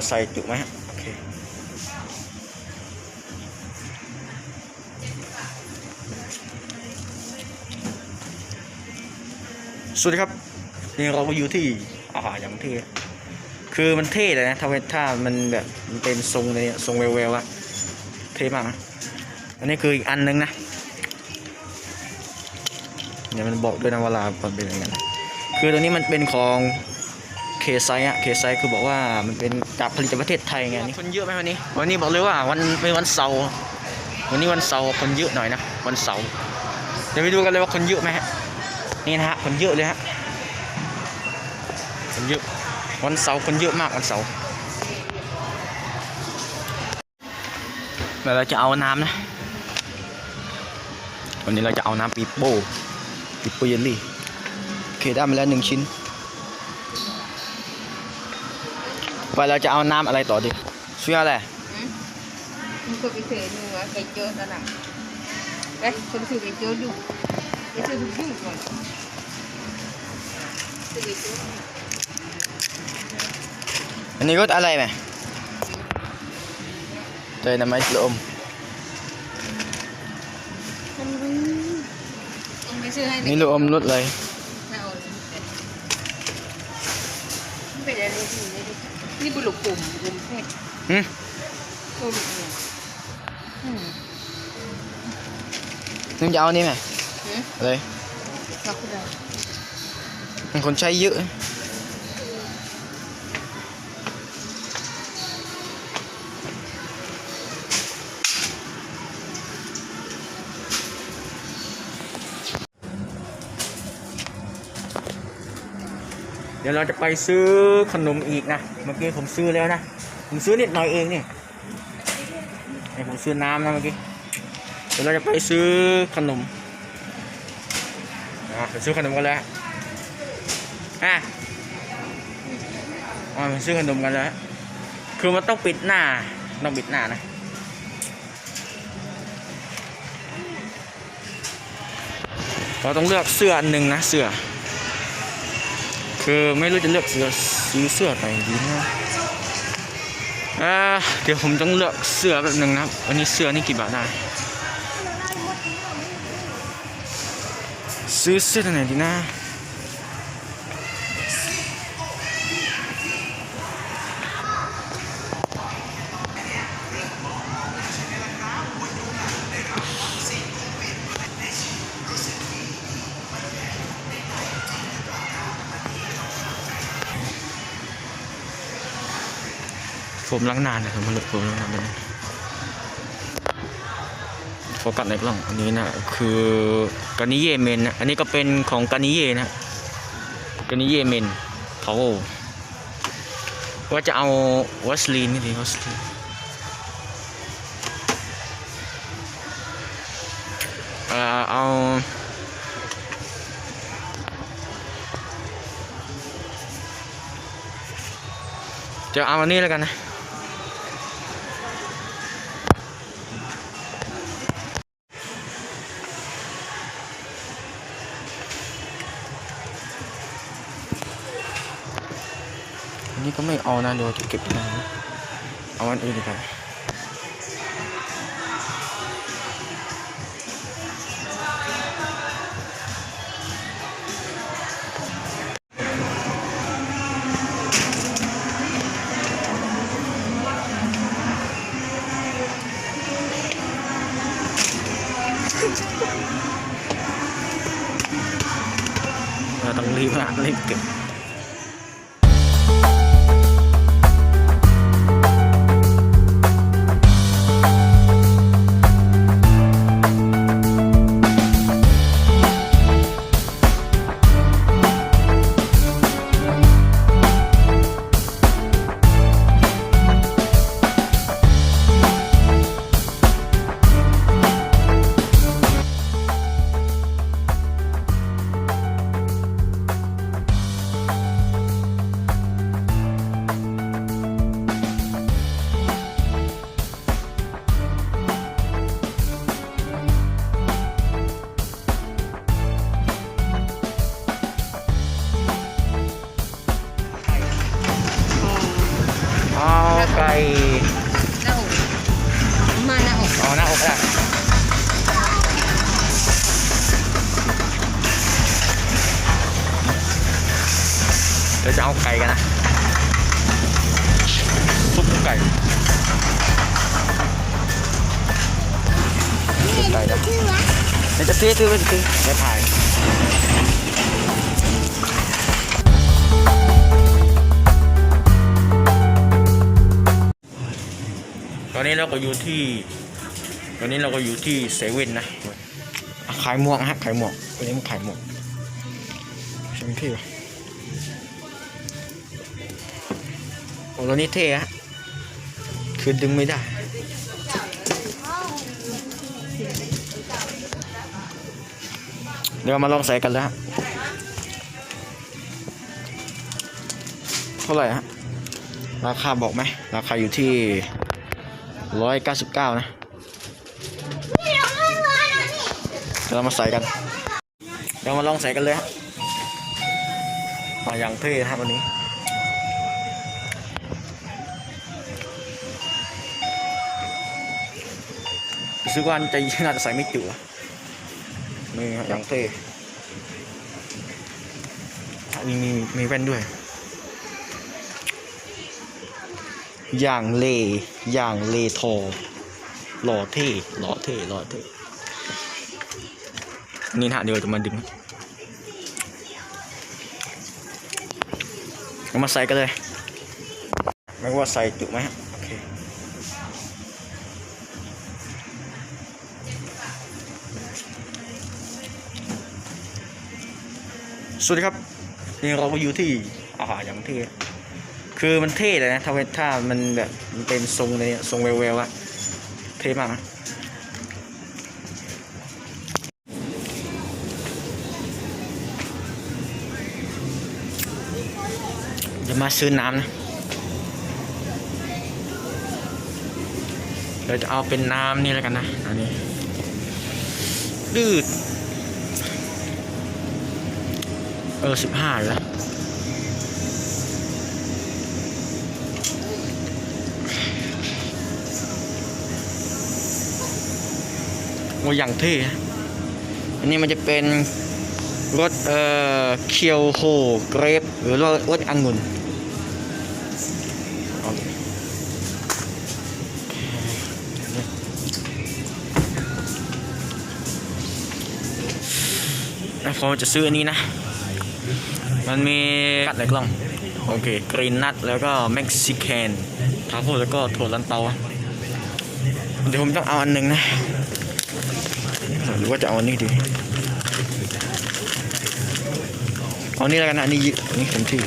าใส่จุไหมฮะโอเคสวัสดีครับนี่เราก็อยู่ที่อาหารอย่างที่คือมันเท่เลยนะถ้าเป็นถ้ามันแบบมันเป็นทรงเลยทรงแววๆอะเท่มากนะอันนี้คืออีกอันนึงนะเนี่ยมันบอกด้วยนะเวลามันเป็นอย่างนั้นคือตัวนี้มันเป็นของ เคไซอะเคไซคือบอกว่ามันเป็นจากผลิตจากประเทศไทยไงนี่คนเยอะไหมวันนี้ วันนี้บอกเลยว่าวันเป็นวันเสาร์วันนี้วันเสาร์คนเยอะหน่อยนะวันเสาร์เดี๋ยวไปดูกันเลยว่าคนเยอะไหมฮะนี่นะฮะคนเยอะเลยฮะคนเยอะวันเสาร์คนเยอะมากวันเสาร์เดี๋ยวเราจะเอาน้ำนะวันนี้เราจะเอาน้ำปีโป้ปีโป้เยลลี่โอเคได้มาแล้วหนึ่งชิ้น ไปเราจะเอาน้ำอะไรต่อดีชื่ออะไรมึงก็ไปเถอะหนูอะไก่โจ้ตะหนังไปคนถือไก่โจ้ดูไปถือดูดูก่อนถือไก่โจ้อันนี้รถอะไรไหมเจอน้ำไม้ลมมันวิ่งต้องไปซื้อให้นี่ลูกอมรถเลยไม่เอาเลยมันเป็นอะไรที่นี่ดิ นี่บุหรุกปุ่มปุ่มเพชรหึบุหรุกเนี่ยอืมนึกจะเอานี่ไหมหืมเลยรักคุณได้ มันคนใช้เยอะ เดี๋ยวเราจะไปซื้อขนมอีกนะ เมื่อกี้ผมซื้อแล้วนะ ผมซื้อนิดหน่อยเองนี่ให้ผมซื้อน้ำนะเมื่อกี้ เดี๋ยวเราจะไปซื้อขนมอะไปซื้อขนมกันแล้วอะอะไปซื้อขนมกันแล้ว คือมันต้องปิดหน้า ต้องปิดหน้านะเราต้องเลือกเสื้ออันหนึ่งนะเสื้อ คือไม่รู้จะเลือกเสื้อซื้อเสื้อไหนดีนะอ่าเดี๋ยวผมต้องเลือกเสื้อแบบหนึ่งนะครับวันนี้เสื้อนี่กี่บาทได้ซื้อเสื้อไหนดีนะ มล้างนานนะผมมาเลือผมล้างนานไปนะโฟกัสในกล้องอันนี้นะคือกานิเยเมนนะอันนี้ก็เป็นของกานิเยนะกานิเยเมนพาว่าจะเอาวัสลีนนี่ดีวัสลีนเอ่อเอาจะเอาอันนี้แล้วกันนะ นี่ก็ไม่เอานะเดี๋ยวจะเก็บนะเอาอันอื่นดีกว่า ก่กันนะซุปไก่ซุปไก่นะเดี๋ยวจะซื้อซื้อไปซื้อเดี๋ยวถ่ายตอนนี้เราก็อยู่ที่ตอนนี้เราก็อยู่ที่เซเว่นนะอะขายหมวกนะฮะขายหมวกวันนี้มันขายหมวกใช่ไหมพี่วะ อ้ตัวนี้เท่ฮะคือดึงไม่ได้ เดี๋ยวมาลองใส่กันแล้วฮะเท่าไหร่ฮะ ราคาบอกไหม ราคาอยู่ที่ร้อยเก้าสิบเก้านะเดี๋ยวเรามาใส่กัน เดี๋ยวมาลองใส่กันเลยฮะมาอย่างเท่ฮะวันนี้ รู้สึกว่าจะน่าจะใส่ไม่จุอะนี่อย่างเท่มีมีมีแว่นด้วย อย่างเลอย่างเลทอหล่อเท่หล่อเท่หล่อเท่นี่นะฮะเดียวจะมาดึงเอามาใส่กันเลย ไม่ว่าใส่จุไหมฮะ สวัสดีครับนี่เราก็อยู่ที่อาหารอย่างเท่คือมันเท่เลยนะถ้าถ้ามันแบบมันเป็นทรงเลยทรงแววๆอะเท่มากนะเดี๋ยวมาซื้อน้ำนะเราจะเอาเป็นน้ำนี่แล้วกันนะอันนี้ดืด เออสิบห้าแล้วโอ้อย่างเท่อะอันนี้มันจะเป็นรถเอ่อเคียวโฮเกรฟหรือว่ารถองุ่นเอาแล้วผมจะซื้ออันนี้นะ มันมีกัดในกล้อง โอเค กรีนนัทแล้วก็เม็กซิแคนทาโพแล้วก็ถั่วลันเตาเดี๋ยวผมต้องเอาอันหนึ่งนะหรือว่าจะเอาอันนี้ดีเอาอันนี้แล้วกันนะอันนี้อันนี้ผมที่